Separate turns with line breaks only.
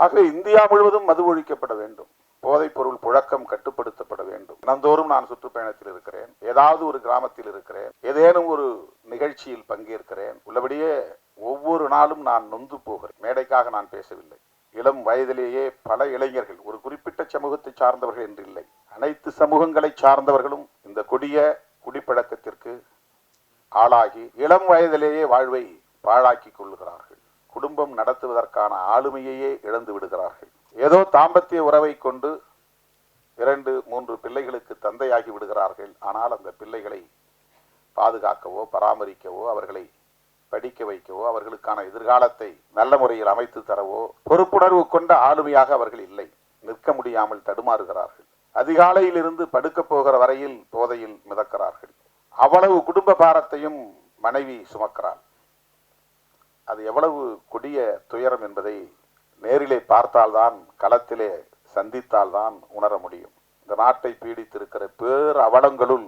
ஆகவே இந்தியா முழுவதும் மது ஒழிக்கப்பட வேண்டும். போதைப் பொருள் புழக்கம் கட்டுப்படுத்தப்பட வேண்டும். நந்தோறும் நான் சுற்றுப்பயணத்தில் இருக்கிறேன். ஏதாவது ஒரு கிராமத்தில் இருக்கிறேன். ஏதேனும் ஒரு நிகழ்ச்சியில் பங்கேற்கிறேன். உள்ளபடியே ஒவ்வொரு நாளும் நான் நொந்து போகிறேன். மேடைக்காக நான் பேசவில்லை. இளம் வயதிலேயே பல இளைஞர்கள் ஒரு குறிப்பிட்ட சமூகத்தை சார்ந்தவர்கள் என்று இல்லை. அனைத்து சமூகங்களை சார்ந்தவர்களும் இந்த கொடிய குடிப்பழக்கத்திற்கு ஆளாகி இளம் வயதிலேயே வாழ்வை பாழாக்கி கொள்கிறார்கள் குடும்பம் நடத்துவதற்கான ஆளுமையையே இழந்து விடுகிறார்கள். ஏதோ தாம்பத்திய உறவை கொண்டு இரண்டு மூன்று பிள்ளைகளுக்கு தந்தையாகி விடுகிறார்கள். ஆனால் அந்த பிள்ளைகளை பாதுகாக்கவோ பராமரிக்கவோ அவர்களை படிக்க வைக்கவோ அவர்களுக்கான எதிர்காலத்தை நல்ல முறையில் அமைத்து தரவோ பொறுப்புணர்வு கொண்ட ஆளுமையாக அவர்கள் இல்லை. நிற்க முடியாமல் தடுமாறுகிறார்கள். அதிகாலையில் இருந்து படுக்க போகிற வரையில் போதையில் மிதக்கிறார்கள். அவ்வளவு குடும்ப பாரத்தையும் மனைவி சுமக்கிறாள். அது எவ்வளவு கொடிய துயரம் என்பதை நேரிலே பார்த்தால்தான் களத்திலே சந்தித்தால்தான் உணர முடியும். இந்த நாட்டை பீடித்திருக்கிற பேர் அவலங்களுள்